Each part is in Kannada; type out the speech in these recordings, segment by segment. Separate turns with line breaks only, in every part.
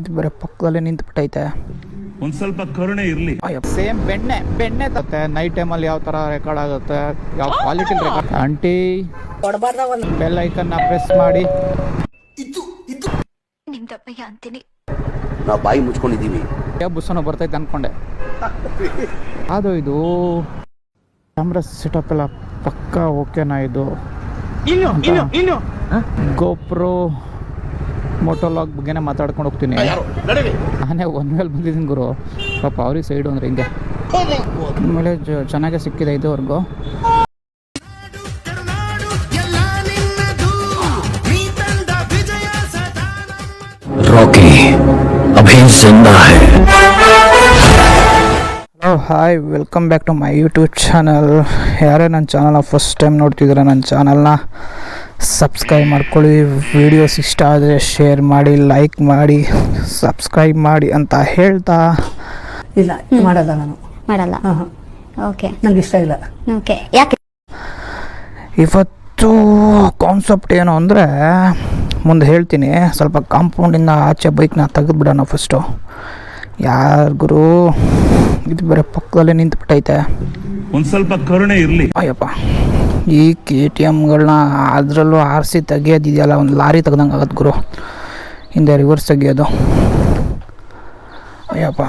ಇದು ಬರೀ ಪಕ್ಕದಲ್ಲೇ ನಿಂತ್ಬಿಟ್ಟೈತೆ.
ಒಂದ್ ಸ್ವಲ್ಪ ಕರುಣೆ ಇರ್ಲಿ.
ಸೇಮ್ ಬೆಣ್ಣೆ ಬೆಣ್ಣೆ ತತ್ತೆ ನೈಟ್ ಟೈಮಲ್ಲಿ ಯಾವ ಥರ ರೆಕಾರ್ಡ್ ಆಗುತ್ತೆ ಯಾವ ಕ್ವಾಲಿಟಿ ರೆಕಾರ್ಡ್ ಆಂಟಿ ಬೆಲ್ ಐಕನ್ನ ಪ್ರೆಸ್ ಮಾಡಿ.
ಅಂತೀನಿ.
ನಾವು ಬಾಯಿ ಮುಚ್ಕೊಂಡಿದ್ದೀವಿ.
ಯಾವ ಬುಸ್ಸನ್ನು ಬರ್ತೈತೆ ಅನ್ಕೊಂಡೆ. ಅದು ಇದು. ಕ್ಯಾಮ್ರಾ ಸೆಟಪ್ ಎಲ್ಲ ಪಕ್ಕಾ ಓಕೆನಾ ಇದು. ಗೋಪ್ರೋ ಮೋಟೋಲಾಗ್ ಬಗ್ಗೆನೇ ಮಾತಾಡ್ಕೊಂಡು ಹೋಗ್ತೀನಿ. ನಾನೇ ಒನ್ ಮೇಲೆ ಬಂದಿದ್ದೀನಿ ಗುರು. ಪಾಪ ಅವ್ರಿಗೆ ಸೈಡು ಅಂದ್ರೆ ಹಿಂಗೆ. ಆಮೇಲೆ ಚೆನ್ನಾಗೇ ಸಿಕ್ಕಿದೆ ಇದುವರೆಗೂ. Hello hi welcome back to my YouTube channel ಯಾರೇ ನನ್ನ ಚಾನಲ್ನ ಫಸ್ಟ್ ಟೈಮ್ ನೋಡ್ತಿದ್ರೆ ನನ್ನ ಚಾನಲ್ನ ಸಬ್ಸ್ಕ್ರೈಬ್ ಮಾಡ್ಕೊಳ್ಳಿ. ವಿಡಿಯೋಸ್ ಇಷ್ಟ ಆದರೆ ಶೇರ್ ಮಾಡಿ ಲೈಕ್ ಮಾಡಿ ಸಬ್ಸ್ಕ್ರೈಬ್ ಮಾಡಿ ಅಂತ ಹೇಳ್ತಾ.
ಇಲ್ಲ ಮಾಡಲ್ಲ ನಾನು.
ಮಾಡಲ್ಲ. ಓಕೆ
ನನಗೆ ಇಷ್ಟ ಇಲ್ಲ.
ಓಕೆ ಯಾಕೆ?
ಇವತ್ತು ಕಾನ್ಸೆಪ್ಟ್ ಏನು ಅಂದರೆ ಮುಂದೆ ಹೇಳ್ತೀನಿ. ಸ್ವಲ್ಪ ಕಾಂಪೌಂಡಿಂದ ಆಚೆ ಬೈಕ್ನ ತೆಗೆದ್ಬಿಡೋಣ ಫಸ್ಟು ಯಾರಿಗೂ ಗುರು ಇದು ಬೇರೆ ಪಕ್ಕದಲ್ಲೇ ನಿಂತ್ಬಿಟ್ಟೈತೆ.
ಒಂದು ಸ್ವಲ್ಪ ಕರುಣೆ ಇರಲಿ.
ಅಯ್ಯಪ್ಪ. ಈ ಕೆ ಟಿ ಎಮ್ಗಳನ್ನ ಅದರಲ್ಲೂ ಆರಿಸಿ ತೆಗಿಯೋದಿದೆಯಲ್ಲ, ಒಂದು ಲಾರಿ ತೆಗ್ದಂಗೆ ಆಗತ್ತೆ ಗುರು. ಹಿಂದೆ ರಿವರ್ಸ್ ತೆಗಿಯೋದು. ಅಯ್ಯಪ್ಪ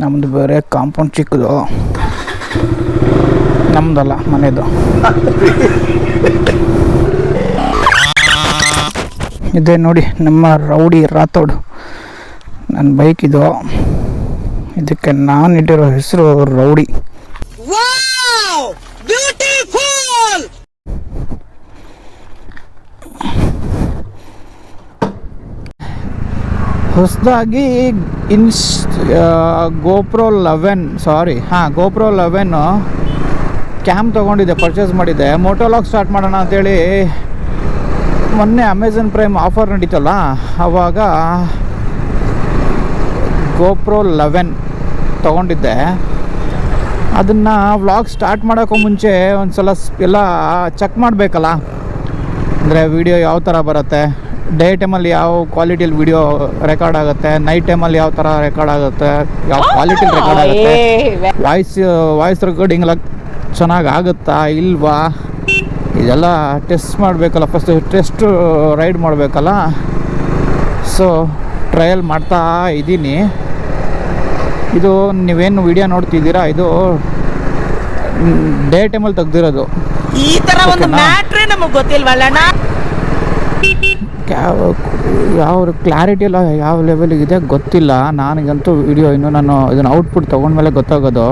ನಮ್ಮದು ಬೇರೆ ಕಾಂಪೌಂಡ್ ಚಿಕ್ಕದು. ನಮ್ಮದಲ್ಲ ಮನೆದು. ಇದೆ ನೋಡಿ, ನಮ್ಮ ರೌಡಿ ರಾಥೋಡ್. ನನ್ನ ಬೈಕ್ ಇದು. ಇದಕ್ಕೆ ನಾನು ಇಟ್ಟಿರೋ ಹೆಸರು ರೌಡಿ. ಹೊಸದಾಗಿ ಇನ್ಸ್ ಗೋಪ್ರೋ ಲೆವೆನ್ ಸಾರಿ ಹಾಂ ಗೋಪ್ರೋ ಲೆವೆನ್ನು ಕ್ಯಾಮ್ ತೊಗೊಂಡಿದ್ದೆ ಪರ್ಚೇಸ್ ಮಾಡಿದ್ದೆ. ಮೋಟೋಲಾಗ್ ಸ್ಟಾರ್ಟ್ ಮಾಡೋಣ ಅಂತೇಳಿ ಮೊನ್ನೆ ಅಮೆಝಾನ್ ಪ್ರೈಮ್ ಆಫರ್ ನಡೀತಲ್ಲ ಆವಾಗ ಗೋಪ್ರೋ ಲೆವೆನ್ ತೊಗೊಂಡಿದ್ದೆ. ಅದನ್ನು ವ್ಲಾಗ್ ಸ್ಟಾರ್ಟ್ ಮಾಡೋಕ್ಕೂ ಮುಂಚೆ ಒಂದು ಸಲ ಎಲ್ಲ ಚೆಕ್ ಮಾಡಬೇಕಲ್ಲ? ಅಂದರೆ ವಿಡಿಯೋ ಯಾವ ಥರ ಬರುತ್ತೆ? ಡೇ ಟೈಮಲ್ಲಿ ಯಾವ ಕ್ವಾಲಿಟಿಯಲ್ಲಿ ವಿಡಿಯೋ ರೆಕಾರ್ಡ್ ಆಗುತ್ತೆ? ನೈಟ್ ಟೈಮಲ್ಲಿ ಯಾವ ಥರ ರೆಕಾರ್ಡ್ ಆಗುತ್ತೆ? ಯಾವ ಕ್ವಾಲಿಟಿ ರೆಕಾರ್ಡ್ ಆಗುತ್ತೆ? ವಾಯ್ಸ್ ವಾಯ್ಸ್ ರೆಕಾರ್ಡಿಂಗ್ ಎಲ್ಲ ಚೆನ್ನಾಗಿ ಆಗುತ್ತಾ ಇಲ್ವಾ? ಇದೆಲ್ಲ ಟೆಸ್ಟ್ ಮಾಡಬೇಕಲ್ಲ ಫಸ್ಟ್ ಟೆಸ್ಟ್ ರೈಡ್ ಮಾಡಬೇಕಲ್ಲ? ಸೊ ಟ್ರಯಲ್ ಮಾಡ್ತಾ ಇದ್ದೀನಿ ಇದು ನೀವೇನು ವಿಡಿಯೋ ನೋಡ್ತಿದ್ದೀರಾ? ಇದು ಡೇ ಟೈಮಲ್ಲಿ ತೆಗ್ದಿರೋದು.
ಈ ತರ ಒಂದು ಮ್ಯಾಟ್ರೆ ನಮಗೆ ಗೊತ್ತಿಲ್ವಲ್ಲ
ಯಾವ ಕ್ಲಾರಿಟಿ ಎಲ್ಲ ಯಾವ ಲೆವೆಲಿಗೆ ಇದೆ ಗೊತ್ತಿಲ್ಲ. ನನಗಂತೂ ವಿಡಿಯೋ ಇನ್ನು ನಾನು ಇದನ್ನು ಔಟ್ಪುಟ್ ತೊಗೊಂಡ್ಮೇಲೆ ಗೊತ್ತಾಗೋದು.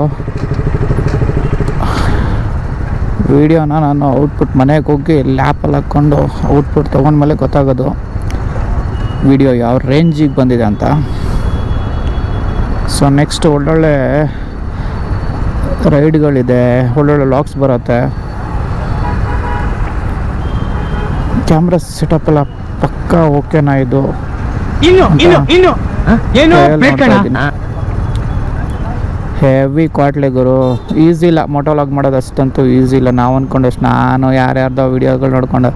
ವಿಡಿಯೋನ ನಾನು ಔಟ್ಪುಟ್ ಮನೆಗೆ ಹೋಗಿ ಲ್ಯಾಪಲ್ಲಿ ಹಾಕ್ಕೊಂಡು ಔಟ್ಪುಟ್ ತೊಗೊಂಡ್ಮೇಲೆ ಗೊತ್ತಾಗೋದು. ವಿಡಿಯೋ ಯಾವ ರೇಂಜಿಗೆ ಬಂದಿದೆ ಅಂತ. ಸೊ ನೆಕ್ಸ್ಟ್ ಒಳ್ಳೊಳ್ಳೆ ರೈಡ್ಗಳಿದೆ. ಒಳ್ಳೊಳ್ಳೆ ಲಾಕ್ಸ್ ಬರುತ್ತೆ. ಕ್ಯಾಮ್ರಾ ಸೆಟಪ್ ಎಲ್ಲ ಪಕ್ಕ ಓಕೆನಾ ಇದು. ಹೆವಿ ಕ್ವಾಟ್ಲೆ ಗುರು. ಈಸಿ ಇಲ್ಲ. ಮೊಟೋಲಾಗ್ ಮಾಡೋದು ಅಷ್ಟಂತೂ ಈಸಿ ಇಲ್ಲ. ನಾವು ಅಂದ್ಕೊಂಡಷ್ಟು ನಾನು ಯಾರ್ಯಾರ್ದೋ ವಿಡಿಯೋಗಳು ನೋಡ್ಕೊಂಡು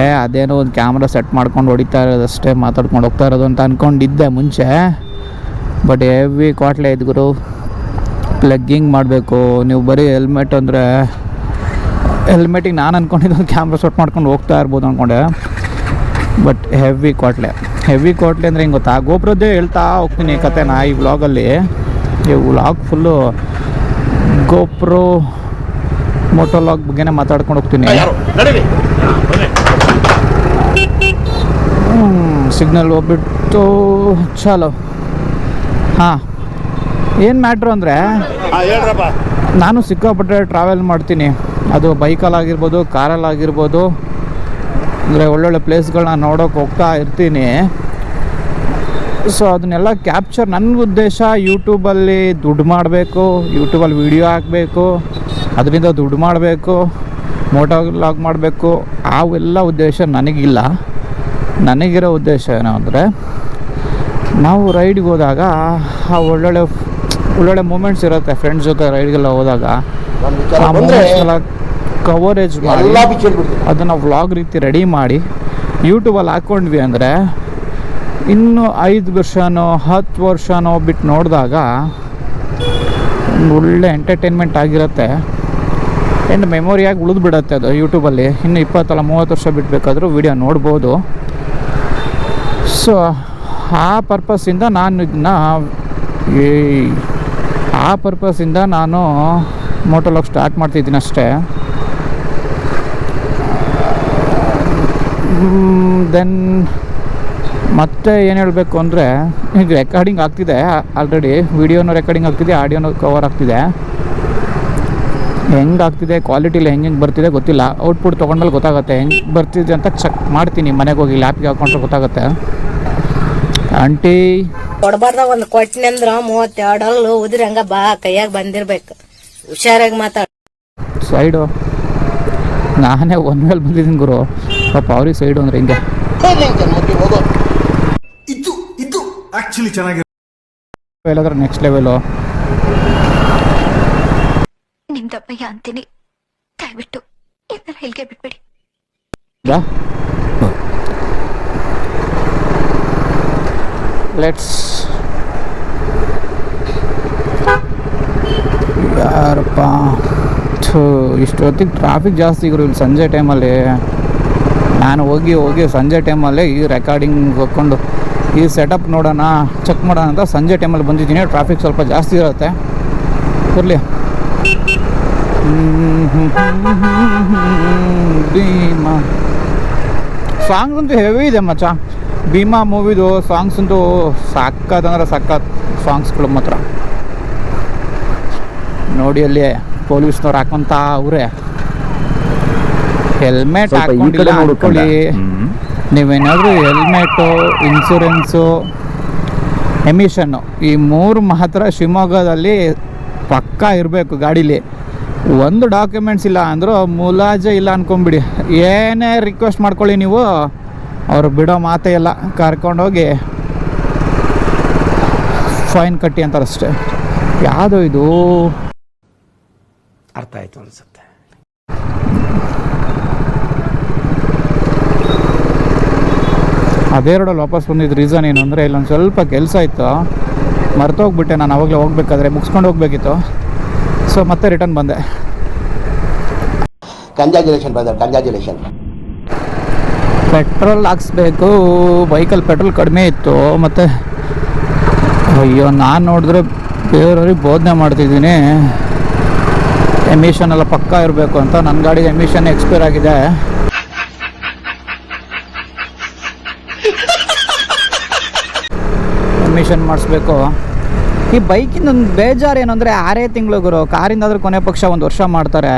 ಏ ಅದೇನೋ ಒಂದು ಕ್ಯಾಮ್ರಾ ಸೆಟ್ ಮಾಡ್ಕೊಂಡು ಹೊಡಿತಾ ಇರೋದಷ್ಟೇ ಮಾತಾಡ್ಕೊಂಡು ಹೋಗ್ತಾ ಇರೋದು ಅಂತ ಅಂದ್ಕೊಂಡಿದ್ದೆ ಮುಂಚೆ. ಬಟ್ ಹೆವಿ ಕ್ವಾಟ್ಲೆ ಇದು ಗುರು ಪ್ಲಗ್ಗಿಂಗ್ ಮಾಡಬೇಕು. ನೀವು ಬರೀ ಹೆಲ್ಮೆಟ್ ಅಂದರೆ ಹೆಲ್ಮೆಟಿಗೆ ನಾನು ಅಂದ್ಕೊಂಡಿದ್ದು ಕ್ಯಾಮ್ರಾ ಸೆಟ್ ಮಾಡ್ಕೊಂಡು ಹೋಗ್ತಾ ಇರ್ಬೋದು ಅಂದ್ಕೊಂಡೆ ಬಟ್ ಹೆವಿ ಕ್ವಾಟ್ಲೆ ಹೆವಿ ಕ್ವಾಟ್ಲೆ ಅಂದರೆ ಹಿಂಗೆ ಗೊತ್ತಾ? ಗೋಪುರದ್ದೇ ಹೇಳ್ತಾ ಹೋಗ್ತೀನಿ ಕತೆನ ಈ ವ್ಲಾಗಲ್ಲಿ ಈ ವ್ಲಾಗ್ ಫುಲ್ಲು ಗೋಪ್ರೋ ಮೋಟೋಲಾಗ್ ಬಗ್ಗೆನೇ ಮಾತಾಡ್ಕೊಂಡು ಹೋಗ್ತೀನಿ. ಸಿಗ್ನಲ್ ಹೋಗ್ಬಿಟ್ಟು ಚಲೋ. ಹಾಂ. ಏನು ಮ್ಯಾಟ್ರು ಅಂದರೆ? ನಾನು ಸಿಕ್ಕಾಪಟ್ಟೆ ಟ್ರಾವೆಲ್ ಮಾಡ್ತೀನಿ. ಅದು ಬೈಕಲ್ಲಾಗಿರ್ಬೋದು ಕಾರಲ್ಲಾಗಿರ್ಬೋದು ಅಂದರೆ ಒಳ್ಳೊಳ್ಳೆ ಪ್ಲೇಸ್ಗಳನ್ನ ನೋಡೋಕೆ ಹೋಗ್ತಾ ಇರ್ತೀನಿ. ಸೊ ಅದನ್ನೆಲ್ಲ ಕ್ಯಾಪ್ಚರ್ ನನ್ನ ಉದ್ದೇಶ. ಯೂಟ್ಯೂಬಲ್ಲಿ ದುಡ್ಡು ಮಾಡಬೇಕು ಯೂಟ್ಯೂಬಲ್ಲಿ ವೀಡಿಯೋ ಹಾಕಬೇಕು ಅದರಿಂದ ದುಡ್ಡು ಮಾಡಬೇಕು ಮೋಟೋ ಲಾಗ್ ಮಾಡಬೇಕು ಅವೆಲ್ಲ ಉದ್ದೇಶ ನನಗಿಲ್ಲ. ನನಗಿರೋ ಉದ್ದೇಶ ಏನು ಅಂದರೆ ನಾವು ರೈಡ್ಗೆ ಹೋದಾಗ ಆ ಒಳ್ಳೊಳ್ಳೆ ಒಳ್ಳೊಳ್ಳೆ ಮೂಮೆಂಟ್ಸ್ ಇರುತ್ತೆ ಫ್ರೆಂಡ್ಸ್ ಜೊತೆ ರೈಡ್ಗೆಲ್ಲ ಹೋದಾಗ. ಆ ಕವರೇಜ್ ಮಾಡಿ ಅದನ್ನು ವ್ಲಾಗ್ ರೀತಿ ರೆಡಿ ಮಾಡಿ ಯೂಟ್ಯೂಬಲ್ಲಿ ಹಾಕ್ಕೊಂಡ್ವಿ ಅಂದರೆ ಇನ್ನು ಐದು ವರ್ಷನೋ ಹತ್ತು ವರ್ಷನೋ ಬಿಟ್ಟು ನೋಡಿದಾಗ ಒಂದು ಒಳ್ಳೆ ಎಂಟರ್ಟೈನ್ಮೆಂಟ್ ಆಗಿರುತ್ತೆ. ಆ್ಯಂಡ್ ಮೆಮೊರಿಯಾಗಿ ಉಳಿದು ಬಿಡುತ್ತೆ ಅದು ಯೂಟ್ಯೂಬಲ್ಲಿ ಇನ್ನು ಇಪ್ಪತ್ತಲ್ಲ ಮೂವತ್ತು ವರ್ಷ ಬಿಟ್ಟಬೇಕಾದ್ರೂ ವಿಡಿಯೋ ನೋಡ್ಬೋದು. ಸೊ ಆ ಪರ್ಪಸ್ಸಿಂದ ನಾನು ಇದನ್ನ ಆ ಪರ್ಪಸ್ಸಿಂದ ನಾನು ಮೋಟೋಲಾಗ್ ಸ್ಟಾರ್ಟ್ ಮಾಡ್ತಿದ್ದೀನಿ ಅಷ್ಟೇ. ದೆನ್ ಮತ್ತೆ ಏನು ಹೇಳಬೇಕು ಅಂದರೆ ಈಗ ರೆಕಾರ್ಡಿಂಗ್ ಆಗ್ತಿದೆ ಆಲ್ರೆಡಿ ವಿಡಿಯೋನು ರೆಕಾರ್ಡಿಂಗ್ ಆಗ್ತಿದೆ ಆಡಿಯೋನೂ ಕವರ್ ಆಗ್ತಿದೆ. ಹೆಂಗೆ ಆಗ್ತಿದೆ ಕ್ವಾಲಿಟಿಲಿ ಹೆಂಗೆ ಹೆಂಗೆ ಬರ್ತಿದೆ ಗೊತ್ತಿಲ್ಲ. ಔಟ್ಪುಟ್ ತೊಗೊಂಡ್ಮೇಲೆ ಗೊತ್ತಾಗುತ್ತೆ, ಹೆಂಗೆ ಬರ್ತಿದೆ ಅಂತ ಚೆಕ್ ಮಾಡ್ತೀನಿ, ಮನೆಗೆ ಹೋಗಿ ಲ್ಯಾಪಿಗೆ ಹಾಕೊಂಡ್ರೆ ಗೊತ್ತಾಗುತ್ತೆ. ಆಂಟಿ?
ಕೊಡಬಾರ್ದ ಒಂದು ಕೊಟ್ಟಿನಿ ಅಂದ್ರ ಮೂವತ್ತೆರಡು ಅಲ್ಲು ಉದ್ರಿ ಹಂಗ ಬಾ ಕೈಯಾಗ ಬಂದಿರ್ಬೇಕು. ಹುಷಾರಾಗಿ ಮಾತಾಡ.
ಸೈಡು. ನಾನೇ ಒಂದ್ ಮೇಲೆ ಬಂದಿದ್ದೀನಿ ಗುರು. ಪಾಪ ಅವ್ರಿಗೆ ಸೈಡು ಅಂದ್ರೆ ಹಿಂಗೆ.
ಇದು ಇದು ಆಕ್ಚುಲಿ ಚೆನ್ನಾಗಿ
ಎಲ್ಲಾದ್ರೂ ನೆಕ್ಸ್ಟ್ ಲೆವೆಲು
ನಿಮ್ದಪ್ಪಯ್ಯ ಅಂತೀನಿ. ದಯವಿಟ್ಟು ಇದನ್ನ ಹೆಲ್ಗೆ ಬಿಟ್ಬಿಡಿ.
ಲೆಟ್ಸ್ ಯಾರಪ್ಪ ಥೂ ಇಷ್ಟೊತ್ತಿಗೆ ಟ್ರಾಫಿಕ್ ಜಾಸ್ತಿ ಇದ್ರು ಇಲ್ಲಿ ಸಂಜೆ ಟೈಮಲ್ಲಿ ನಾನು ಹೋಗಿ ಹೋಗಿ ಸಂಜೆ ಟೈಮಲ್ಲೇ ಈ ರೆಕಾರ್ಡಿಂಗ್ ಹೋಗ್ಕೊಂಡು ಈ ಸೆಟಪ್ ನೋಡೋಣ ಚೆಕ್ ಮಾಡೋಣ ಅಂತ ಸಂಜೆ ಟೈಮಲ್ಲಿ ಬಂದಿದ್ದೀನಿ ಟ್ರಾಫಿಕ್ ಸ್ವಲ್ಪ ಜಾಸ್ತಿ ಇರುತ್ತೆ ಇರಲಿ ಸಾಂಗ್ ಅಂತೂ ಹೆವಿ ಇದೆ ಮಚ್ಚ ಭೀಮಾ ಮೂವಿದು ಸಾಂಗ್ಸ್ ಅಂತೂ ಸಾಕತ್ ಅಂದ್ರೆ ಸಾಕತ್ ಸಾಂಗ್ಸ್ಗಳು ಮಾತ್ರ. ನೋಡಿ ಅಲ್ಲಿ ಪೊಲೀಸ್ನವ್ರು ಹಾಕೊಂತ ಅವರೇ. ಹೆಲ್ಮೆಟ್ ಹಾಕೊಂಡಿಲ್ಲ ಅನ್ಕೊಳ್ಳಿ. ನೀವೇನಾದರೂ ಹೆಲ್ಮೆಟು ಇನ್ಸೂರೆನ್ಸು ಎಮಿಷನ್ನು ಈ ಮೂರು ಮಾತ್ರ ಶಿವಮೊಗ್ಗದಲ್ಲಿ ಪಕ್ಕಾ ಇರಬೇಕು ಗಾಡೀಲಿ. ಒಂದು ಡಾಕ್ಯುಮೆಂಟ್ಸ್ ಇಲ್ಲ ಅಂದರೂ ಮುಲಾಜೆ ಇಲ್ಲ ಅನ್ಕೊಂಬಿಡಿ ಏನೇ ರಿಕ್ವೆಸ್ಟ್ ಮಾಡ್ಕೊಳ್ಳಿ ನೀವು. ಅವ್ರು ಬಿಡೋ ಮಾತೇ ಇಲ್ಲ ಕರ್ಕೊಂಡೋಗಿ ಫೈನ್ ಕಟ್ಟಿ ಅಂತಾರೆ ಅಷ್ಟೇ ಯಾವುದು ಇದು?
ಅರ್ಥ ಆಯಿತು ಅನ್ಸುತ್ತೆ.
ಅದೇ ರೋಡಲ್ಲಿ ವಾಪಸ್ ಬಂದಿದ್ದು ರೀಸನ್ ಏನು ಅಂದರೆ ಇಲ್ಲೊಂದು ಸ್ವಲ್ಪ ಕೆಲಸ ಇತ್ತು. ಮರ್ತೋಗ್ಬಿಟ್ಟೆ ನಾನು ಅವಾಗಲೇ ಹೋಗ್ಬೇಕಾದ್ರೆ ಮುಗಿಸ್ಕೊಂಡು ಹೋಗ್ಬೇಕಿತ್ತು. ಸೊ ಮತ್ತೆ ರಿಟರ್ನ್ ಬಂದೆ.
ಕಂಗ್ರ್ಯಾಚುಲೇಷನ್ ಬ್ರದರ್ ಕಂಗ್ರಾಚುಲೇಷನ್
ಪೆಟ್ರೋಲ್ ಹಾಕ್ಸ್ಬೇಕು. ಬೈಕಲ್ಲಿ ಪೆಟ್ರೋಲ್ ಕಡಿಮೆ ಇತ್ತು. ಮತ್ತು ಅಯ್ಯೋ, ನಾನು ನೋಡಿದ್ರೆ ಬೇರೆಯವ್ರಿಗೆ ಬೋಧನೆ ಮಾಡ್ತಿದ್ದೀನಿ. ಎಮಿಷನ್ ಎಲ್ಲ ಪಕ್ಕಾ ಇರಬೇಕು ಅಂತ. ನನ್ನ ಗಾಡಿ ಎಮಿಷನ್ ಎಕ್ಸ್ಪೈರ್ ಆಗಿದೆ. ಎಮಿಷನ್ ಮಾಡಿಸ್ಬೇಕು. ಈ ಬೈಕಿಂದ ಒಂದು ಬೇಜಾರು ಏನು ಅಂದರೆ ಆರೇ ತಿಂಗಳು ಗುರು. ಕಾರಿಂದಾದ್ರೂ ಕೊನೆ ಪಕ್ಷ ಒಂದು ವರ್ಷ ಮಾಡ್ತಾರೆ.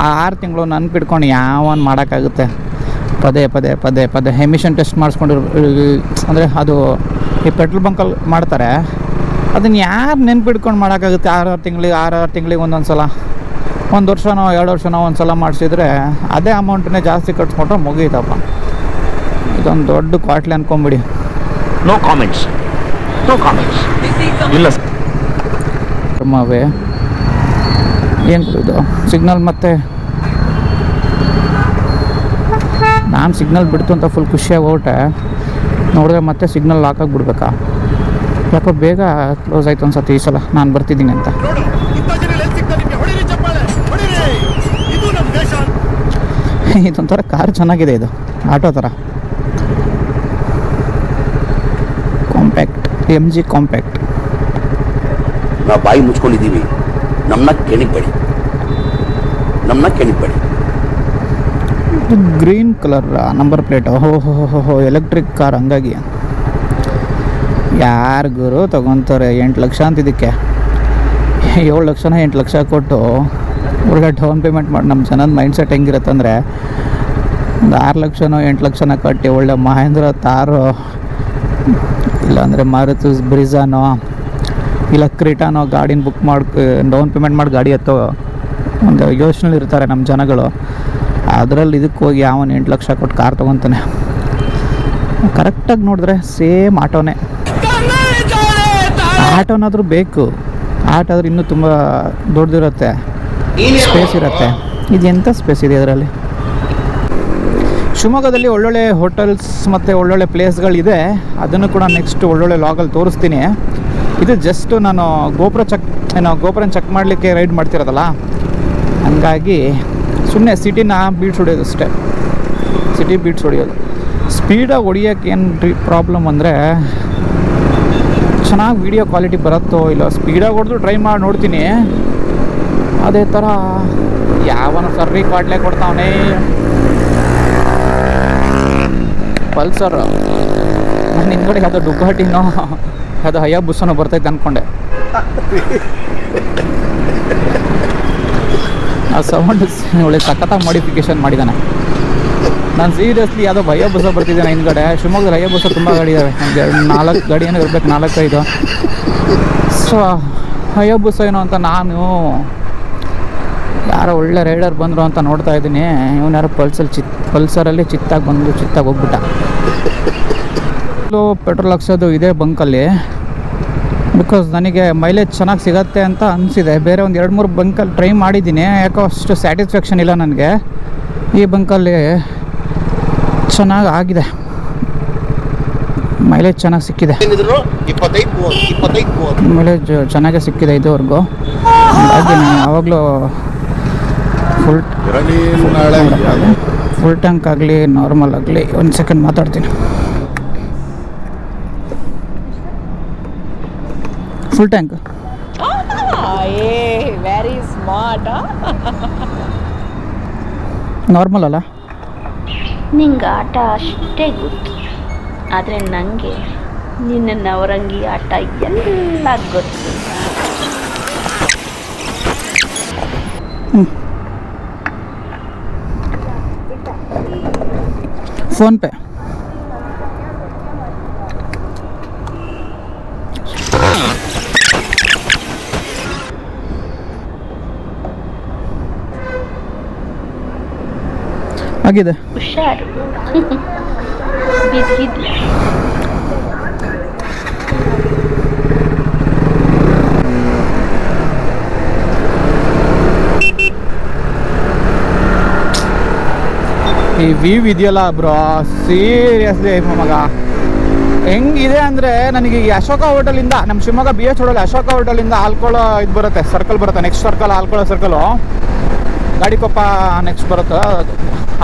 ಆರು ತಿಂಗಳು ನೆನ್ಪಿಟ್ಕೊಂಡು ಯಾವನ್ ಮಾಡೋಕ್ಕಾಗುತ್ತೆ? ಪದೇ ಪದೇ ಪದೇ ಪದೇ ಎಮಿಷನ್ ಟೆಸ್ಟ್ ಮಾಡಿಸ್ಕೊಂಡಿರೋ ಅಂದರೆ ಅದು ಈ ಪೆಟ್ರೋಲ್ ಬಂಕಲ್ಲಿ ಮಾಡ್ತಾರೆ. ಅದನ್ನು ಯಾರು ನೆನ್ಪಿಡ್ಕೊಂಡು ಮಾಡೋಕ್ಕಾಗುತ್ತೆ? ಆರಾರು ತಿಂಗಳಿಗೆ ಆರಾರು ತಿಂಗಳಿಗೆ ಒಂದೊಂದು ಸಲ ಒಂದು ವರ್ಷನೋ ಎರಡು ವರ್ಷನೋ ಒಂದು ಸಲ ಮಾಡಿಸಿದ್ರೆ ಅದೇ ಅಮೌಂಟನ್ನೇ ಜಾಸ್ತಿ ಕಟ್ಸ್ಕೊಂಡ್ರೆ ಮುಗೀತಪ್ಪ. ಇದೊಂದು ದೊಡ್ಡ ಕ್ವಾಟ್ಲಿ ಅನ್ಕೊಂಬಿಡಿ.
ನೋ ಕಾಮೆಂಟ್ಸ್ ನೋ ಕಾಮೆಂಟ್ಸ್ ಇಲ್ಲ
ಸರ್ ಏನು ಇದು? ಸಿಗ್ನಲ್ ಮತ್ತೆ ನಾನು ಸಿಗ್ನಲ್ ಬಿಡ್ತು ಅಂತ ಫುಲ್ ಖುಷಿಯಾಗಿ ಹೊರಟೆ. ನೋಡಿದ್ರೆ ಮತ್ತೆ ಸಿಗ್ನಲ್ ಲಾಕ್ ಬಿಡ್ಬೇಕಾ? ಯಾಕೋ ಬೇಗ ಕ್ಲೋಸ್ ಆಯ್ತು ಅನ್ಸತ್ತೆ ಈ ಸಲ. ನಾನು ಬರ್ತಿದ್ದೀನಿ ಅಂತ. ಇದೊಂಥರ ಕಾರ್ ಚೆನ್ನಾಗಿದೆ ಇದು. ಆಟೋ ಥರ ಕಾಂಪ್ಯಾಕ್ಟ್ ಎಂ ಜಿ ಕಾಂಪ್ಯಾಕ್ಟ್
ನಾವು ಬಾಯಿ ಮುಚ್ಕೊಂಡಿದ್ದೀವಿ. ನಮ್ಮನ್ನ ಕೆಣಿಬೇಡಿ ನಮ್ಮನ್ನ ಕೆಣಿಬೇಡಿ
ಗ್ರೀನ್ ಕಲರ್ ನಂಬರ್ ಪ್ಲೇಟ್. ಓಹೋ, ಹೋ ಹೋ ಎಲೆಕ್ಟ್ರಿಕ್ ಕಾರ್ ಹಂಗಾಗಿ. ಯಾರು ಗುರು ತಗೊತಾರೆ ಎಂಟು ಲಕ್ಷ ಅಂತ ಇದಕ್ಕೆ? ಏಳು ಲಕ್ಷನ ಎಂಟು ಲಕ್ಷ ಕೊಟ್ಟು ಒಳ್ಳೆ ಡೌನ್ ಪೇಮೆಂಟ್ ಮಾಡಿ ನಮ್ಮ ಜನದ ಮೈಂಡ್ ಸೆಟ್ ಹೆಂಗಿರುತ್ತೆ ಅಂದರೆ ಒಂದು ಆರು ಲಕ್ಷನೋ ಎಂಟು ಲಕ್ಷನ ಕಟ್ಟಿ ಒಳ್ಳೆ ಮಹೇಂದ್ರ ತಾರು, ಇಲ್ಲಾಂದರೆ ಮಾರುತಿ ಬ್ರಿಜಾನೋ, ಇಲ್ಲ ಕ್ರಿಟಾನೋ ಗಾಡಿನ ಬುಕ್ ಮಾಡಿ ಡೌನ್ ಪೇಮೆಂಟ್ ಮಾಡಿ ಗಾಡಿ ಎತ್ತೋ ಒಂದು ಯೋಚನೆ ಇರ್ತಾರೆ ನಮ್ಮ ಜನಗಳು. ಅದರಲ್ಲಿ ಇದಕ್ಕೆ ಹೋಗಿ ಯಾವನು ಎಂಟು ಲಕ್ಷ ಕೊಟ್ಟು ಕಾರ್ ತೊಗೊತಾನೆ? ಕರೆಕ್ಟಾಗಿ ನೋಡಿದ್ರೆ ಸೇಮ್ ಆಟೋನೇ. ಆಟೋನಾದರೂ ಬೇಕು. ಆಟೋ ಆದ್ರೆ ಇನ್ನೂ ತುಂಬ ದೊಡ್ಡದಿರುತ್ತೆ ಸ್ಪೇಸ್ ಇರುತ್ತೆ. ಇದು ಎಂಥ ಸ್ಪೇಸ್ ಇದೆ ಅದರಲ್ಲಿ? ಶಿವಮೊಗ್ಗದಲ್ಲಿ ಒಳ್ಳೊಳ್ಳೆ ಹೋಟೆಲ್ಸ್ ಮತ್ತು ಒಳ್ಳೊಳ್ಳೆ ಪ್ಲೇಸ್ಗಳಿದೆ ಅದನ್ನು ಕೂಡ ನೆಕ್ಸ್ಟ್ ಒಳ್ಳೊಳ್ಳೆ ಲಾಗಲ್ಲಿ ತೋರಿಸ್ತೀನಿ. ಇದು ಜಸ್ಟ್ ನಾನು ಗೋಪುರ ಚಕ್ ಏನೋ ಗೋಪುರನ ಚೆಕ್ ಮಾಡಲಿಕ್ಕೆ ರೈಡ್ ಮಾಡ್ತಿರೋದಲ್ಲ? ಹಂಗಾಗಿ ಸುಮ್ಮನೆ ಸಿಟಿನ ಬೀಟ್ಸ್ ಹೊಡಿಯೋದು ಅಷ್ಟೇ. ಸಿಟಿ ಬೀಟ್ಸ್ ಹೊಡಿಯೋದು. ಸ್ಪೀಡಾಗಿ ಹೊಡಿಯೋಕ್ಕೆ ಏನು ಪ್ರಾಬ್ಲಮ್ ಅಂದರೆ ಚೆನ್ನಾಗಿ ವೀಡಿಯೋ ಕ್ವಾಲಿಟಿ ಬರುತ್ತೋ ಇಲ್ಲ ಸ್ಪೀಡಾಗಿ ಹೊಡೆದು ಟ್ರೈ ಮಾಡಿ ನೋಡ್ತೀನಿ. ಅದೇ ಥರ ಯಾವನ ಸರ್ರಿ ಕಾಡ್ಲೆ ಕೊಡ್ತಾವನೇ. ಪಲ್ಸರ್. ನಾನು ಹಿಂದ್ಗಡೆ ಯಾವುದೋ ಡುಬ್ಬಾಟಿನೋ ಯಾವುದೋ ಹಯ್ಯ ಬುಸ್ಸನೋ ಬರ್ತೈತೆ ಅಂದ್ಕೊಂಡೆ ಆ ಸೌಂಡ್ ಒಳ್ಳೆ ಸಖತ್ತಾಗಿ ಮಾಡಿಫಿಕೇಶನ್ ಮಾಡಿದ್ದಾನೆ ನಾನು ಸೀರಿಯಸ್ಲಿ ಯಾವುದೋ ಭಯ ಬಸ್ಸ ಬರ್ತಿದ್ದೇನೆ ಹಿಂದ್ಗಡೆ. ಶಿವಮೊಗ್ಗದಲ್ಲಿ ಹಯ್ಯ ಬಸ್ಸ ತುಂಬ ಗಾಡಿ ಇದ್ದಾವೆ ಎರಡು, ನಾಲ್ಕು ಗಾಡಿ ಏನೋ ಇರ್ಬೇಕು, ನಾಲ್ಕೈದು. ಸೊ ಹಯ್ಯ ಬಸ್ಸ ಏನೋ ಅಂತ ನಾನು ಯಾರೋ ಒಳ್ಳೆ ರೈಡರ್ ಬಂದರು ಅಂತ ನೋಡ್ತಾ ಇದ್ದೀನಿ. ಇವನು ಯಾರೋ ಪಲ್ಸಲ್ಲಿ ಚಿತ್, ಪಲ್ಸರಲ್ಲಿ ಚಿತ್ತಾಗಿ ಬಂದು ಚಿತ್ತಾಗಿ ಹೋಗ್ಬಿಟ್ಟ. ಪೆಟ್ರೋಲ್ ಹಾಕ್ಸೋದು ಇದೆ ಬಂಕಲ್ಲಿ ಬಿಕಾಸ್ ನನಗೆ ಮೈಲೇಜ್ ಚೆನ್ನಾಗಿ ಸಿಗತ್ತೆ ಅಂತ ಅನಿಸಿದೆ. ಬೇರೆ ಒಂದು ಎರಡು ಮೂರು ಬಂಕಲ್ಲಿ ಟ್ರೈ ಮಾಡಿದ್ದೀನಿ. ಯಾಕೋ ಅಷ್ಟು ಸ್ಯಾಟಿಸ್ಫ್ಯಾಕ್ಷನ್ ಇಲ್ಲ ನನಗೆ. ಈ ಬಂಕಲ್ಲಿ ಚೆನ್ನಾಗಿ ಆಗಿದೆ. ಮೈಲೇಜ್ ಚೆನ್ನಾಗಿ ಸಿಕ್ಕಿದೆ. ಮೈಲೇಜ್ ಚೆನ್ನಾಗೇ ಸಿಕ್ಕಿದೆ ಇದುವರೆಗೂ. ಹಾಗಾಗಿ ನಾನು ಯಾವಾಗಲೂ ಫುಲ್ ಫುಲ್ ಟ್ಯಾಂಕ್ ಆಗಲಿ ನಾರ್ಮಲ್ ಆಗಲಿ ಒಂದು ಸೆಕೆಂಡ್ ಮಾತಾಡ್ತೀನಿ. Full tank
very smart
normal ಅಲ್ಲ?
ನಿಂಗೆ ಆಟ ಅಷ್ಟೇ ಗೊತ್ತು. ಆದರೆ ನನಗೆ ನಿನ್ನ ನವರಂಗಿ ಆಟ ಎಲ್ಲ ಗೊತ್ತು.
ಫೋನ್ಪೇ ಆಗಿದೆ
ಹುಷಾರು.
ಈ ವೀವ್ ಇದೆಯಲ್ಲ ಬ್ರೋ ಸೀರಿಯಸ್ಲಿ ಮಗ. ಹೆಂಗಿದೆ ಅಂದರೆ ನನಗೆ ಈ ಅಶೋಕ ಹೋಟೆಲಿಂದ ನಮ್ಮ ಶಿವಮೊಗ್ಗ ಬಿ ಎಚ್ ರೋಡಲ್ಲಿ ಅಶೋಕ ಹೋಟೆಲಿಂದ ಆಲ್ಕೊಳ್ಳೋ ಇದು ಬರುತ್ತೆ ಸರ್ಕಲ್ ಬರುತ್ತೆ next circle Alkola circle Gadikoppa next ಬರುತ್ತೆ.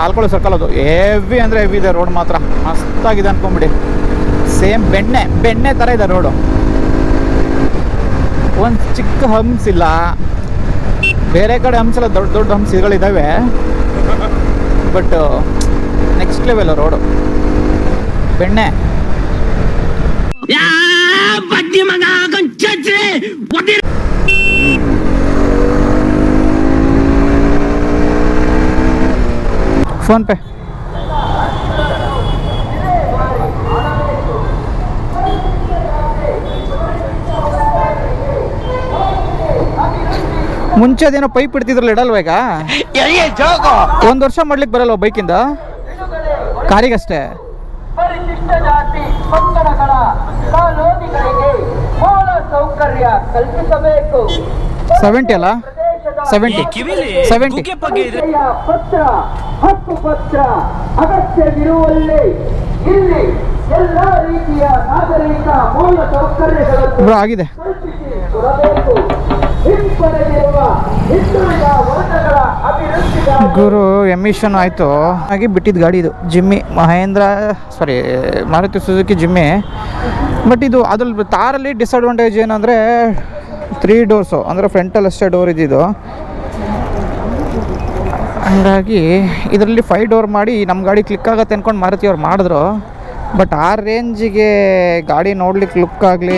ಆಲ್ಕೊಳ್ಳೋ ಸರ್ಕಲ್ ಅದು ಹೆವಿ ಅಂದರೆ ಹೆವಿ ಇದೆ ರೋಡ್ ಮಾತ್ರ. ಮಸ್ತಾಗಿದೆ ಅನ್ಕೊಂಬಿಡಿ ಸೇಮ್ ಬೆಣ್ಣೆ ಬೆಣ್ಣೆ ಥರ ಇದೆ ರೋಡು ಒಂದು ಚಿಕ್ಕ ಹಂಪ್ಸ್ ಇಲ್ಲ. ಬೇರೆ ಕಡೆ ಹಂಪ್ಸ್ ಎಲ್ಲ ದೊಡ್ಡ ದೊಡ್ಡ ಹಂಪ್ಸ್ಗಳಿದ್ದಾವೆ ಬಟ್ ನೆಕ್ಸ್ಟ್ ಲೆವೆಲ್ ರೋಡು ಬೆಣ್ಣೆ. Phone pay. ಮುಂಚೆ ಅದೇನೋ ಪೈಪ್ ಇಡ್ತಿದ್ರಲ್ಲ ಇಡಲ್ವ ಈಗ? ಒಂದು ವರ್ಷ ಮಾಡ್ಲಿಕ್ಕೆ ಬರಲ್ವ ಬೈಕಿಂದ? ಕಾರಿಗಷ್ಟೇ. ಸೆವೆಂಟಿ ಅಲ್ಲ? ಸೆವೆಂಟಿ ಸೆವೆಂಟಿ
ಪತ್ರ ಹಕ್ಕು ಪತ್ರ ಅಗತ್ಯವಿರುವಲ್ಲಿ ಇಲ್ಲಿ ಎಲ್ಲ ರೀತಿಯ ನಾಗರಿಕ ಮೂಲ ಸೌಕರ್ಯಗಳನ್ನು
ಆಗಿದೆ.
ಕೊಡಬೇಕು. ಹಿಂಪಡೆದಿರುವ ಹಿಂದುಳಿದ ವರ್ಗಗಳ
ಗುರು ಎಮಿಷನ್ ಆಯಿತು. ಹಾಗೆ ಬಿಟ್ಟಿದ್ದ ಗಾಡಿ ಇದು. Jimny Mahindra sorry Maruti Suzuki Jimny. But ಇದು ಅದ್ರಲ್ಲಿ ತಾರಲ್ಲಿ ಡಿಸ್ಅಡ್ವಾಂಟೇಜ್ ಏನಂದರೆ ತ್ರೀ ಡೋರ್ಸು ಅಂದರೆ ಫ್ರಂಟಲ್ಲಿ ಅಷ್ಟೇ ಡೋರ್ ಇದ್ದಿದ್ದು ಹಂಗಾಗಿ ಇದರಲ್ಲಿ ಫೈವ್ ಡೋರ್ ಮಾಡಿ ನಮ್ಮ ಗಾಡಿ ಕ್ಲಿಕ್ ಆಗುತ್ತೆ ಅಂದ್ಕೊಂಡು ಮಾರುತಿ ಅವ್ರು ಮಾಡಿದ್ರು. ಬಟ್ ಆ ರೇಂಜಿಗೆ ಗಾಡಿ ನೋಡ್ಲಿಕ್ಕೆ ಲುಕ್ ಆಗಲಿ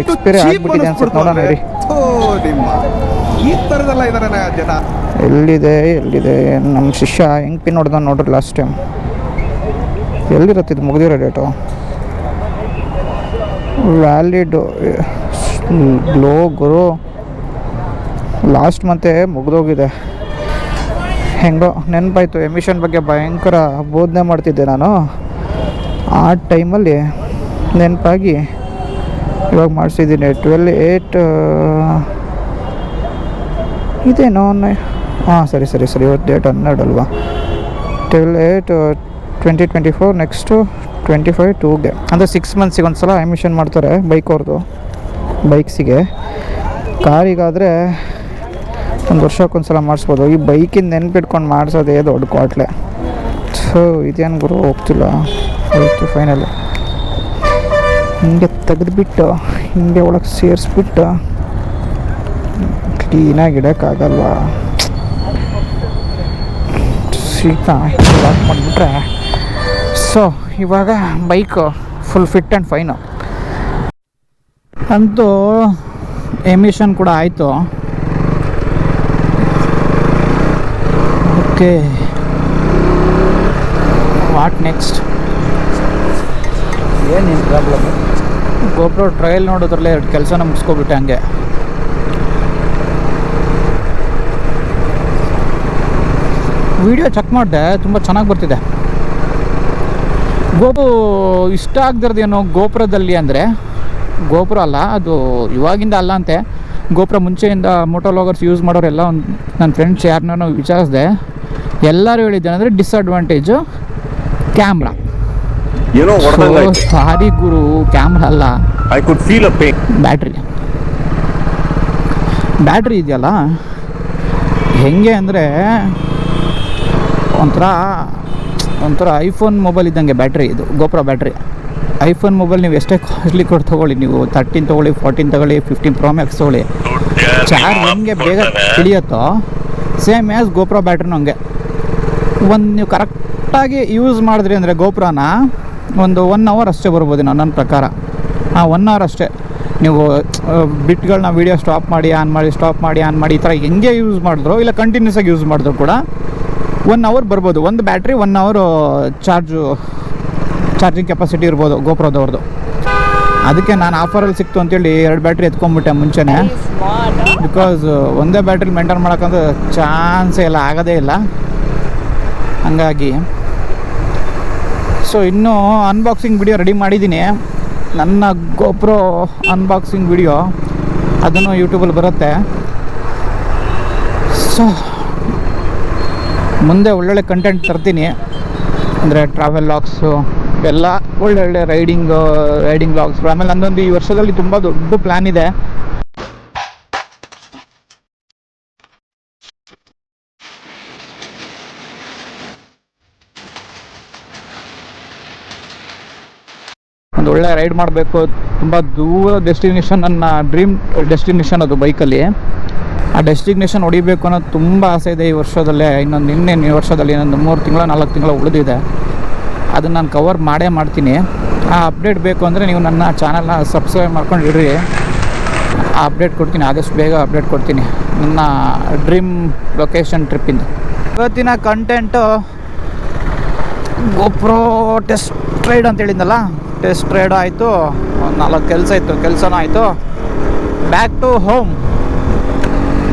ಎಕ್ಸ್ಪೀರಿಯನ್ಸ್ ಆಗಿಬಿಟ್ಟಿದೆ ಅನ್ಸುತ್ತೆ ನೋಡೋಣ ರೀ
ಈ ಜನ?
ಎಲ್ಲಿದೆ ಎಲ್ಲಿದೆ ನಮ್ಮ ಶಿಷ್ಯ ಹೆಂಗೆ ಪಿನ್ ಹೊಡೆದ ನೋಡ್ರಿ ಲಾಸ್ಟ್ ಟೈಮ್ ಎಲ್ಲಿರುತ್ತೆ ಇದು ಮುಗಿದಿರೋ ಡೇಟು ವ್ಯಾಲಿಡು ಗ್ಲೋ ಗುರು. ಲಾಸ್ಟ್ ಮತ್ತೆ ಮುಗಿದೋಗಿದೆ. ಹೆಂಗೋ, ನೆನಪಾಯ್ತು. ಎಮಿಷನ್ ಬಗ್ಗೆ ಭಯಂಕರ ಬೋಧನೆ ಮಾಡ್ತಿದ್ದೆ ನಾನು. ಆ ಟೈಮಲ್ಲಿ ನೆನಪಾಗಿ ಇವಾಗ ಮಾಡಿಸಿದ್ದೀನಿ. ಟ್ವೆಲ್ ಏಯ್ಟ್ ಇದೇನೋ ಹಾಂ ಸರಿ ಸರಿ ಸರಿ. ಇವತ್ತು ಡೇಟ್ ಹನ್ನೆರಡು ಅಲ್ವಾ? Twelve eight twenty twenty four next twenty five ಟೂಗೆ ಅಂದರೆ ಸಿಕ್ಸ್ ಮಂತ್ಸಿಗೆ ಒಂದು ಸಲ ಎಮಿಷನ್ ಮಾಡ್ತಾರೆ ಬೈಕ್ ಅವ್ರದ್ದು ಬೈಕ್ಸಿಗೆ ಕಾರಿಗಾದರೆ ಒಂದು ವರ್ಷಕ್ಕೊಂದು ಸಲ ಮಾಡಿಸ್ಬೋದು. ಈ ಬೈಕಿನ ನೆನ್ಪಿಟ್ಕೊಂಡು ಮಾಡಿಸೋದೇ ದೊಡ್ಡ ಕ್ವಾಟ್ಲೆ. ಸೊ ಇದೇನು ಗುರು, ಹೋಗ್ತಿಲ್ಲ. ಹೋಯ್ತು ಫೈನಲ್ ಹಿಂಗೆ ತೆಗೆದುಬಿಟ್ಟು, ಹಿಂಗೆ ಒಳಗೆ ಸೇರಿಸ್ಬಿಟ್ಟು ಕ್ಲೀನಾಗಿ ಇಡೋಕ್ಕಾಗಲ್ವಾ? ಸೀತಾ ಲಾಕ್ ಮಾಡಿಬಿಟ್ರೆ. ಸೊ ಇವಾಗ bike full fit and fine ಅಂತೂ ಎಮಿಷನ್ ಕೂಡ ಆಯಿತು. ಓಕೆ ವಾಟ್ ನೆಕ್ಸ್ಟ್
ಏನೇನು ಪ್ರಾಬ್ಲಮ್
ಗೋಪ್ರೋ ಟ್ರಯಲ್ ನೋಡೋದ್ರಲ್ಲೇ ಎರಡು ಕೆಲಸನ ಮುಗಿಸ್ಕೊಬಿಟ್ಟೆ ಹಂಗೆ. ವಿಡಿಯೋ ಚೆಕ್ ಮಾಡಿದೆ ತುಂಬ ಚೆನ್ನಾಗಿ ಬರ್ತಿದೆ. ಗೋಪು ಇಷ್ಟ ಆಗ್ದಿರೋದೇನೋ ಗೋಪುರದಲ್ಲಿ ಅಂದರೆ ಗೋಪುರ ಅಲ್ಲ ಅದು ಇವಾಗಿಂದ ಅಲ್ಲ ಅಂತೆ. ಗೋಪುರ ಮುಂಚೆಯಿಂದ ಮೋಟೋ ಲಾಗರ್ಸ್ ಯೂಸ್ ಮಾಡೋರೆಲ್ಲ ಒಂದು ನನ್ನ ಫ್ರೆಂಡ್ಸ್ ಯಾರನ್ನ ವಿಚಾರಿಸಿದೆ. ಎಲ್ಲರೂ ಹೇಳಿದ್ದೇನೆಂದರೆ ಡಿಸ್ಅಡ್ವಾಂಟೇಜು ಕ್ಯಾಮ್ರಾ
ಏನೋ
ಸಾರಿ ಗುರು ಕ್ಯಾಮ್ರಾ ಅಲ್ಲ.
I could feel a pay
battery battery ಇದೆಯಲ್ಲ? ಹೆಂಗೆ ಅಂದರೆ ಒಂಥರ ಒಂಥರ ಐಫೋನ್ ಮೊಬೈಲ್ ಇದ್ದಂಗೆ ಬ್ಯಾಟ್ರಿ ಇದು ಗೋಪುರ ಬ್ಯಾಟ್ರಿ ಐಫೋನ್ ಮೊಬೈಲ್ ನೀವು ಎಷ್ಟೇ ಕಾಸ್ಟ್ಲಿ ಕೊಟ್ಟು ತಗೊಳ್ಳಿ, ನೀವು ತರ್ಟೀನ್ ತಗೊಳ್ಳಿ ಫೋರ್ಟೀನ್ ತಗೊಳ್ಳಿ ಫಿಫ್ಟೀನ್ ಪ್ರೋ ಮ್ಯಾಕ್ಸ್ ತೊಗೊಳ್ಳಿ. ಚಾರ್ಜ್ ಹೆಂಗೆ ಬೇಗ ತಿಳಿಯುತ್ತೋ? ಸೇಮ್ ಆ್ಯಸ್ ಗೋಪ್ರೋ ಬ್ಯಾಟ್ರಿನೂ ಹಂಗೆ ಒಂದು ನೀವು ಕರೆಕ್ಟಾಗಿ ಯೂಸ್ ಮಾಡಿದ್ರಿ ಅಂದರೆ ಗೋಪ್ರಾನ ಒಂದು ಒನ್ ಅವರ್ ಅಷ್ಟೇ ಬರ್ಬೋದು ನಾನು ನನ್ನ ಪ್ರಕಾರ. ಹಾಂ ಒನ್ ಅವರ್ ಅಷ್ಟೇ. ನೀವು ಬಿಟ್ಗಳನ್ನ ವೀಡಿಯೋ ಸ್ಟಾಪ್ ಮಾಡಿ ಆನ್ ಮಾಡಿ ಸ್ಟಾಪ್ ಮಾಡಿ ಆನ್ ಮಾಡಿ, ಈ ಥರ ಹೆಂಗೆ ಯೂಸ್ ಮಾಡಿದ್ರು, ಇಲ್ಲ ಕಂಟಿನ್ಯೂಸ್ ಆಗಿ ಯೂಸ್ ಮಾಡಿದ್ರು ಕೂಡ ಒನ್ ಅವರ್ ಬರ್ಬೋದು. ಒಂದು battery one hour charge charging capacity ಇರ್ಬೋದು ಗೋಪ್ರೋದವ್ರದ್ದು ಅದಕ್ಕೆ ನಾನು ಆಫರಲ್ಲಿ ಸಿಕ್ತು ಅಂತೇಳಿ ಎರಡು ಬ್ಯಾಟ್ರಿ ಎತ್ಕೊಂಡ್ಬಿಟ್ಟೆ ಮುಂಚೆನೆ. ಬಿಕಾಸ್ ಒಂದೇ ಬ್ಯಾಟ್ರಿ ಮೇಂಟೈನ್ ಮಾಡೋಕ್ಕಂದ್ರೆ ಚಾನ್ಸೇ ಇಲ್ಲ ಆಗೋದೇ ಇಲ್ಲ. ಹಂಗಾಗಿ. ಸೊ ಇನ್ನೂ ಅನ್ಬಾಕ್ಸಿಂಗ್ ವಿಡಿಯೋ ರೆಡಿ ಮಾಡಿದ್ದೀನಿ. ನನ್ನ ಗೋಪ್ರೋ ಅನ್ಬಾಕ್ಸಿಂಗ್ ವಿಡಿಯೋ ಅದನ್ನು ಯೂಟ್ಯೂಬಲ್ಲಿ ಬರುತ್ತೆ. ಸೊ ಮುಂದೆ ಒಳ್ಳೊಳ್ಳೆ ಕಂಟೆಂಟ್ ತರ್ತೀನಿ. ಅಂದರೆ ಟ್ರಾವೆಲ್ ಲಾಗ್ಸು ಎಲ್ಲ ಒಳ್ಳೊಳ್ಳೆ ರೈಡಿಂಗ್ ರೈಡಿಂಗ್ ಬ್ಲಾಗ್ಸ್ ಆಮೇಲೆ ನಂದೊಂದು ಈ ವರ್ಷದಲ್ಲಿ ತುಂಬ ದೊಡ್ಡ ಪ್ಲ್ಯಾನ್ ಇದೆ. ಒಂದು ಒಳ್ಳೆ ರೈಡ್ ಮಾಡಬೇಕು. ತುಂಬ ದೂರ ಡೆಸ್ಟಿನೇಷನ್ ನನ್ನ ಡ್ರೀಮ್ ಡೆಸ್ಟಿನೇಷನ್ ಅದು ಬೈಕಲ್ಲಿ ಆ ಡೆಸ್ಟಿನೇಷನ್ ಹೊಡಿಬೇಕು ಅನ್ನೋದು ತುಂಬ ಆಸೆ ಇದೆ ಈ ವರ್ಷದಲ್ಲೇ. ಇನ್ನೊಂದು ನಿನ್ನೆ ಈ ವರ್ಷದಲ್ಲಿ ಇನ್ನೊಂದು ಮೂರು ತಿಂಗಳ, ನಾಲ್ಕು ತಿಂಗಳು ಉಳಿದಿದೆ. ಅದನ್ನು ನಾನು ಕವರ್ ಮಾಡೇ ಮಾಡ್ತೀನಿ. ಆ ಅಪ್ಡೇಟ್ ಬೇಕು ಅಂದರೆ ನೀವು ನನ್ನ ಚಾನಲ್ನ ಸಬ್ಸ್ಕ್ರೈಬ್ ಮಾಡ್ಕೊಂಡು ಇಡ್ರಿ. ಆ ಅಪ್ಡೇಟ್ ಕೊಡ್ತೀನಿ, ಆದಷ್ಟು ಬೇಗ ಅಪ್ಡೇಟ್ ಕೊಡ್ತೀನಿ. ನನ್ನ ಡ್ರೀಮ್ ಲೊಕೇಶನ್ ಟ್ರಿಪ್ಪಿಂದ ಇವತ್ತಿನ ಕಂಟೆಂಟು ಗೊಪ್ರೋ ಟೆಸ್ಟ್ ರೈಡ್ ಅಂತ ಹೇಳಿದ್ನಲ್ಲ? ಟೆಸ್ಟ್ ರೈಡ್ ಆಯಿತು. ಒಂದು ನಾಲ್ಕು ಕೆಲಸ ಇತ್ತು, ಕೆಲಸನೂ ಆಯಿತು. ಬ್ಯಾಕ್ ಟು ಹೋಮ್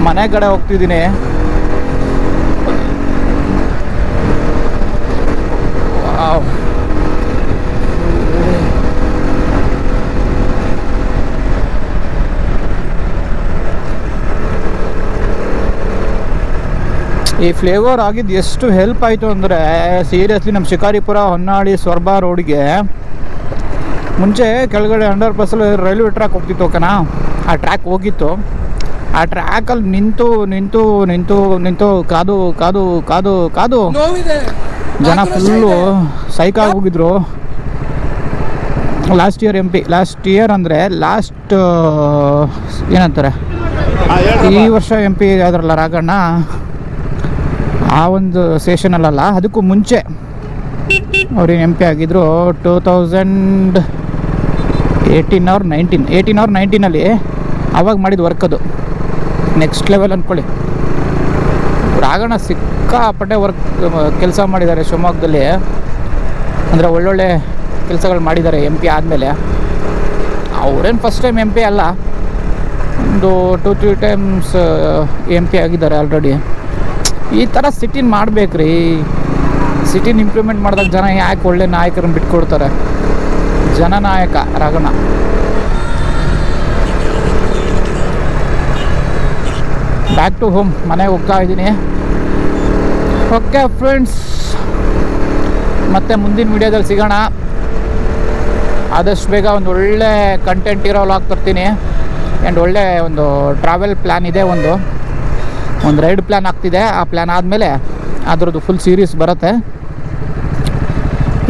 ಮನೆ ಕಡೆ ಹೋಗ್ತಿದ್ದೀನಿ. ಈ ಫ್ಲೇವರ್ ಆಗಿದ್ದು ಎಷ್ಟು ಹೆಲ್ಪ್ ಆಯಿತು ಅಂದರೆ ಸೀರಿಯಸ್ಲಿ ನಮ್ಮ ಶಿಕಾರಿಪುರ ಹೊನ್ನಾಳಿ ಸ್ವರ್ಬ ರೋಡ್ಗೆ ಮುಂಚೆ ಕೆಳಗಡೆ ಅಂಡರ್ ಬಸ್ಸಲ್ಲಿ ರೈಲ್ವೆ ಟ್ರ್ಯಾಕ್ ಹೋಗ್ತಿತ್ತು ಕಣ ಆ ಟ್ರ್ಯಾಕ್ ಹೋಗಿತ್ತು. ಆ ಟ್ರ್ಯಾಕಲ್ಲಿ ನಿಂತು ನಿಂತು ನಿಂತು ನಿಂತು ಕಾದು ಕಾದು ಕಾದು ಕಾದು ಜನ ಫುಲ್ಲು ಸೈಕಾಗಿ ಹೋಗಿದ್ರು. Last year M P last year ಅಂದರೆ ಲಾಸ್ಟ್ ಏನಂತಾರೆ? ಈ ವರ್ಷ ಎಂ ಪಿ ಆದ್ರಲ್ಲ ರಾಘಣ್ಣ? ಆ ಒಂದು ಸೆಷನಲ್ಲಲ್ಲ ಅದಕ್ಕೂ ಮುಂಚೆ ಅವ್ರೇನು ಎಂ ಪಿ ಆಗಿದ್ದರು ಟೂ ತೌಸಂಡ್ ಏಯ್ಟೀನ್ ಅವ್ರ ನೈನ್ಟೀನ್ ಏಯ್ಟೀನ್ ಅವ್ರ ನೈನ್ಟೀನಲ್ಲಿ ಅವಾಗ ಮಾಡಿದ ವರ್ಕ್ ಅದು. ನೆಕ್ಸ್ಟ್ ಲೆವೆಲ್ ಅಂದ್ಕೊಳ್ಳಿ ರಾಗಣ್ಣ ಸಿಕ್ಕಾಪಟ್ಟೆ ವರ್ಕ್ ಕೆಲಸ ಮಾಡಿದ್ದಾರೆ ಶಿವಮೊಗ್ಗದಲ್ಲಿ. ಅಂದರೆ ಒಳ್ಳೊಳ್ಳೆ ಕೆಲಸಗಳು ಮಾಡಿದ್ದಾರೆ ಎಂ ಪಿ ಆದಮೇಲೆ. ಅವರೇನು ಫಸ್ಟ್ ಟೈಮ್ ಎಂ ಪಿ ಅಲ್ಲ. ಒಂದು two three times M P ಆಗಿದ್ದಾರೆ ಆಲ್ರೆಡಿ ಈ ಥರ ಸಿಟಿನ ಮಾಡ್ಬೇಕ್ರಿ. ಸಿಟಿನ ಇಂಪ್ರೂವ್ಮೆಂಟ್ ಮಾಡಿದಾಗ ಜನ ಯಾಕೆ ಒಳ್ಳೆ ನಾಯಕರನ್ನು ಬಿಟ್ಕೊಡ್ತಾರೆ? ಜನನಾಯಕ ರಗಣ. ಬ್ಯಾಕ್ ಟು ಹೋಮ್ ಮನೆಗೆ ಹೋಗ್ತಾ ಇದ್ದೀನಿ. ಓಕೆ ಫ್ರೆಂಡ್ಸ್ ಮತ್ತೆ ಮುಂದಿನ ವಿಡಿಯೋದಲ್ಲಿ ಸಿಗೋಣ. ಆದಷ್ಟು ಬೇಗ ಒಂದು ಒಳ್ಳೆ ಕಂಟೆಂಟ್ ಇರೋ ವ್ಲಾಗ್ ತರ್ತೀನಿ ಆ್ಯಂಡ್ ಒಳ್ಳೆ ಒಂದು ಟ್ರಾವೆಲ್ ಪ್ಲ್ಯಾನ್ ಇದೆ ಒಂದು. ಒಂದು ರೈಡ್ ಪ್ಲ್ಯಾನ್ ಆಗ್ತಿದೆ. ಆ ಪ್ಲ್ಯಾನ್ ಆದಮೇಲೆ ಅದರದ್ದು ಫುಲ್ ಸೀರೀಸ್ ಬರುತ್ತೆ.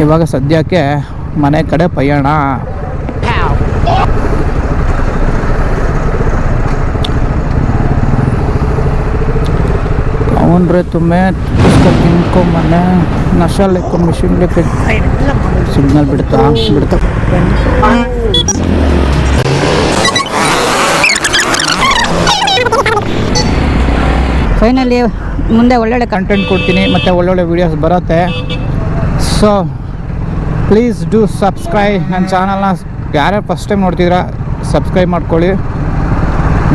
ಇವಾಗ ಸದ್ಯಕ್ಕೆ ಮನೆ ಕಡೆ ಪಯಣ. ಅವನ್ರೆ ತುಮ್ಮೆ ತಿನ್ಕೊಂಬನೆ ನಶಾಲೆ ಮಿಷಿನ್ ಸಿಗ್ನಲ್ ಬಿಡ್ತಾ ಬಿಡ್ತಾ.
ಫೈನಲಿ ಮುಂದೆ ಒಳ್ಳೊಳ್ಳೆ
ಕಂಟೆಂಟ್ ಕೊಡ್ತೀನಿ, ಮತ್ತು ಒಳ್ಳೊಳ್ಳೆ ವೀಡಿಯೋಸ್ ಬರುತ್ತೆ. ಸೊ ಪ್ಲೀಸ್ ಡೂ ಸಬ್ಸ್ಕ್ರೈಬ್ ನನ್ನ ಚಾನಲ್ನ ಯಾರ್ಯಾರು ಫಸ್ಟ್ ಟೈಮ್ ನೋಡ್ತಿದ್ದೀರಾ ಸಬ್ಸ್ಕ್ರೈಬ್ ಮಾಡ್ಕೊಳ್ಳಿ.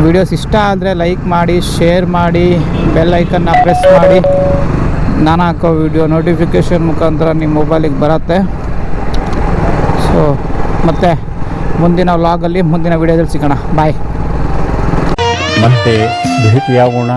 ವೀಡಿಯೋಸ್ ಇಷ್ಟ ಆದರೆ ಲೈಕ್ ಮಾಡಿ ಶೇರ್ ಮಾಡಿ ಬೆಲ್ ಐಕನ್ನ ಪ್ರೆಸ್ ಮಾಡಿ. ನಾನು ಹಾಕೋ ವಿಡಿಯೋ ನೋಟಿಫಿಕೇಷನ್ ಮುಖಾಂತರ ನಿಮ್ಮ ಮೊಬೈಲಿಗೆ ಬರುತ್ತೆ. ಸೊ ಮತ್ತು ಮುಂದಿನ ವ್ಲಾಗಲ್ಲಿ ಮುಂದಿನ ವೀಡಿಯೋದಲ್ಲಿ ಸಿಗೋಣ. ಬಾಯ್
ಮತ್ತೆ ಭೇಟಿಯಾಗೋಣ.